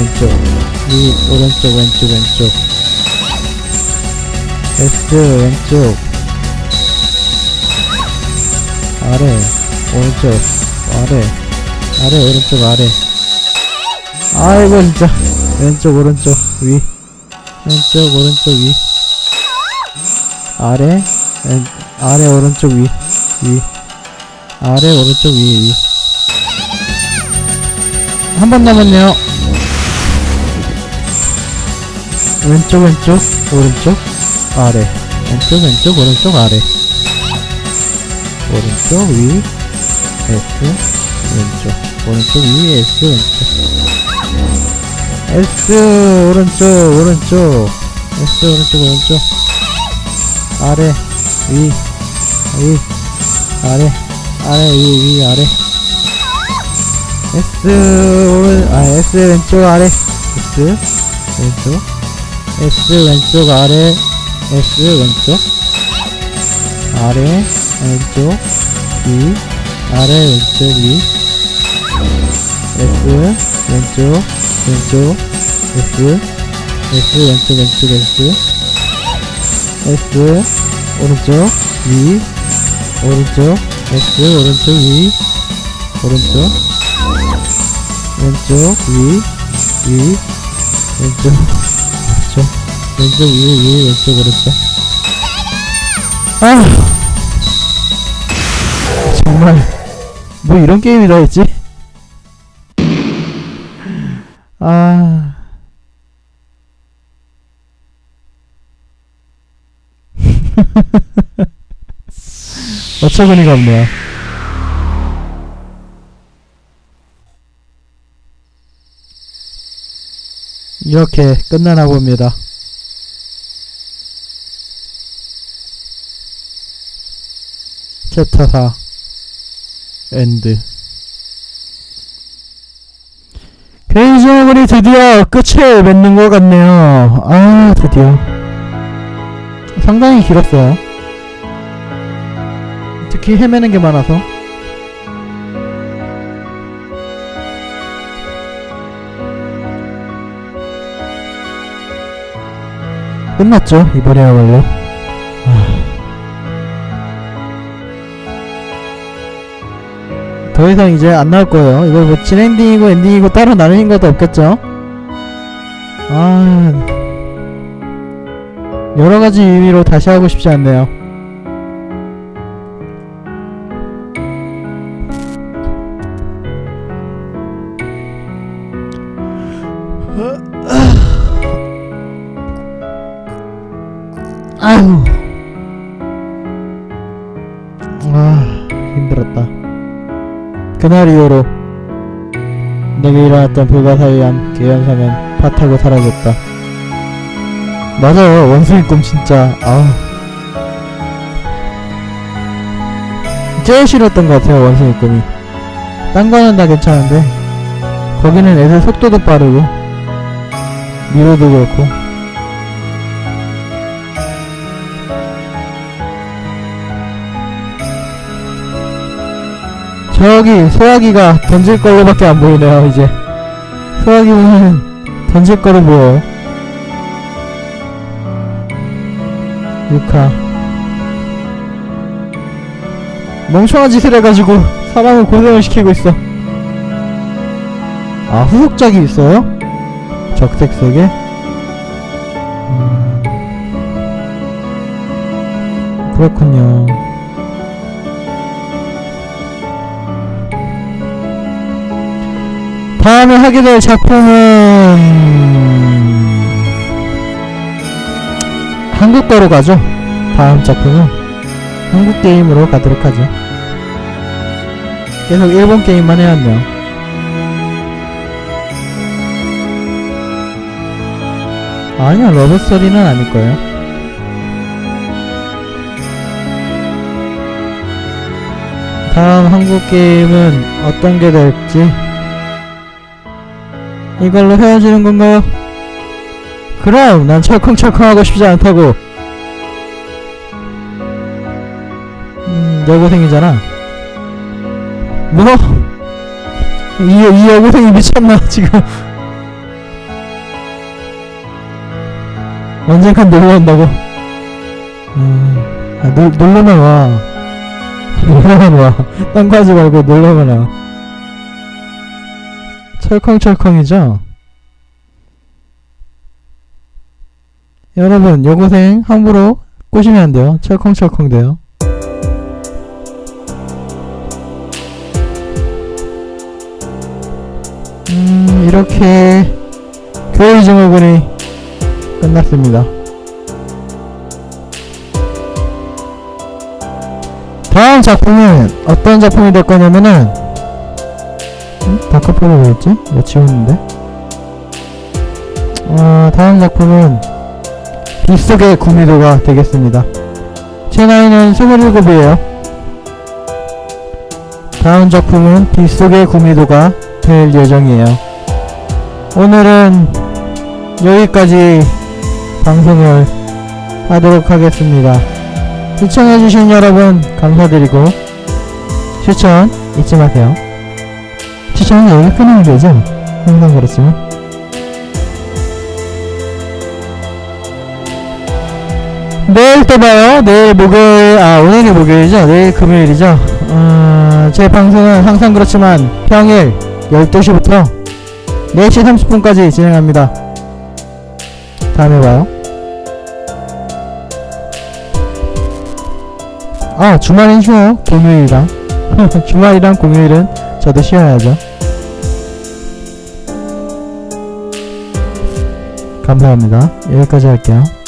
왼쪽. 위 오른쪽 왼쪽 왼쪽. S 왼쪽. 아래 오른쪽. 아래. 아래 오른쪽 아래. 아이고 진짜. 왼쪽 오른쪽 위. 왼쪽 오른쪽 위. 아래 왼, 아래 오른쪽 위. 위. 아래 오른쪽 위 위. 한 번 남았네요 왼쪽 왼쪽 오른쪽 아래. 왼쪽 왼쪽 오른쪽 아래. 오른쪽 위 S 왼쪽. 오른쪽 위 S 왼쪽. S 오른쪽 오른쪽. S 오른쪽 오른쪽. 아래 위 위 아래 아래 위 위 아래. S 오른 아 S 왼쪽 아래. S 왼쪽 S 왼쪽 아래 S 왼쪽? 아래 왼쪽 위 아래 왼쪽 위. S 왼쪽 왼쪽 S S 왼쪽 왼쪽 S. S 오른쪽 위. 오른쪽 S 오른쪽 위. 오른쪽. 왼쪽 위. 위. 왼쪽. 왼쪽 왼쪽 위위 왼쪽 오른쪽 아. 정말 뭐 이런 게임이라 했지? 아. 어처구니가 없네요. 이렇게 끝나나 봅니다. 챕터 4 엔드 페이지물이 드디어 끝을 맺는 것 같네요. 아 드디어. 상당히 길었어요. 특히 헤매는 게 많아서. 끝났죠 이번에야말로 더 이상 이제 안 나올 거예요. 이거 뭐 진엔딩이고 엔딩이고 따로 나누는 것도 없겠죠? 아 여러 가지 의미로 다시 하고 싶지 않네요. 아휴. 아 힘들었다 그날 이후로 내게 일어났던 불가사의한 개연성은 파타고 사라졌다. 맞아요. 원숭이 꿈 진짜 아우 제일 싫었던 것 같아요 원숭이 꿈이. 딴 거는 다 괜찮은데 거기는 애들 속도도 빠르고 미로도 그렇고 저기 소화기가 던질 걸로밖에 안 보이네요 이제. 소화기 보면 던질 거로 보여요. 유카. 멍청한 짓을 해가지고 사람을 고생을 시키고 있어. 아 후속작이 있어요? 적색 속에? 음... 그렇군요 다음에 하게 될 작품은 한국어로 가죠. 다음 작품은 한국 게임으로 가도록 하죠. 계속 일본 게임만 해왔네요. 아니요, 러브스토리는 아닐 거예요. 다음 한국 게임은 어떤 게 될지 이걸로 헤어지는 건가요? 그럼 난 철컹철컹하고 싶지 않다고. 음, 여고생이잖아. 뭐? 이, 이 여고생이 미쳤나 지금? 언젠간 놀러 온다고? 음, 아, 놀, 놀러만 와. 놀러만 와 땅 가지 말고 놀러만 와. 철컹철컹이죠? 여러분 여고생 함부로 꼬시면 안 돼요. 철컹철컹 돼요. 음 이렇게 교의 증후군이 끝났습니다. 다음 작품은 어떤 작품이 될 거냐면은 음? 다크포도 뭐였지? 뭐 지웠는데? 어 다음 작품은 빗속의 구미도가 되겠습니다. 제 나이는 27이에요. 다음 작품은 빗속의 구미도가 될 예정이에요. 오늘은 여기까지 방송을 하도록 하겠습니다. 시청해주신 여러분 감사드리고 추천 잊지 마세요 추천은 여기 끊으면 되죠? 항상 그렇지만. 내일 또 봐요. 내일 목요일 아 오늘이 목요일이죠? 내일 금요일이죠? 어, 제 방송은 항상 그렇지만 평일 12시부터 4시 30분까지 진행합니다. 다음에 봐요. 아 주말엔 쉬어요. 금요일이랑. 주말이랑 공휴일은 저도 쉬어야죠 감사합니다. 여기까지 할게요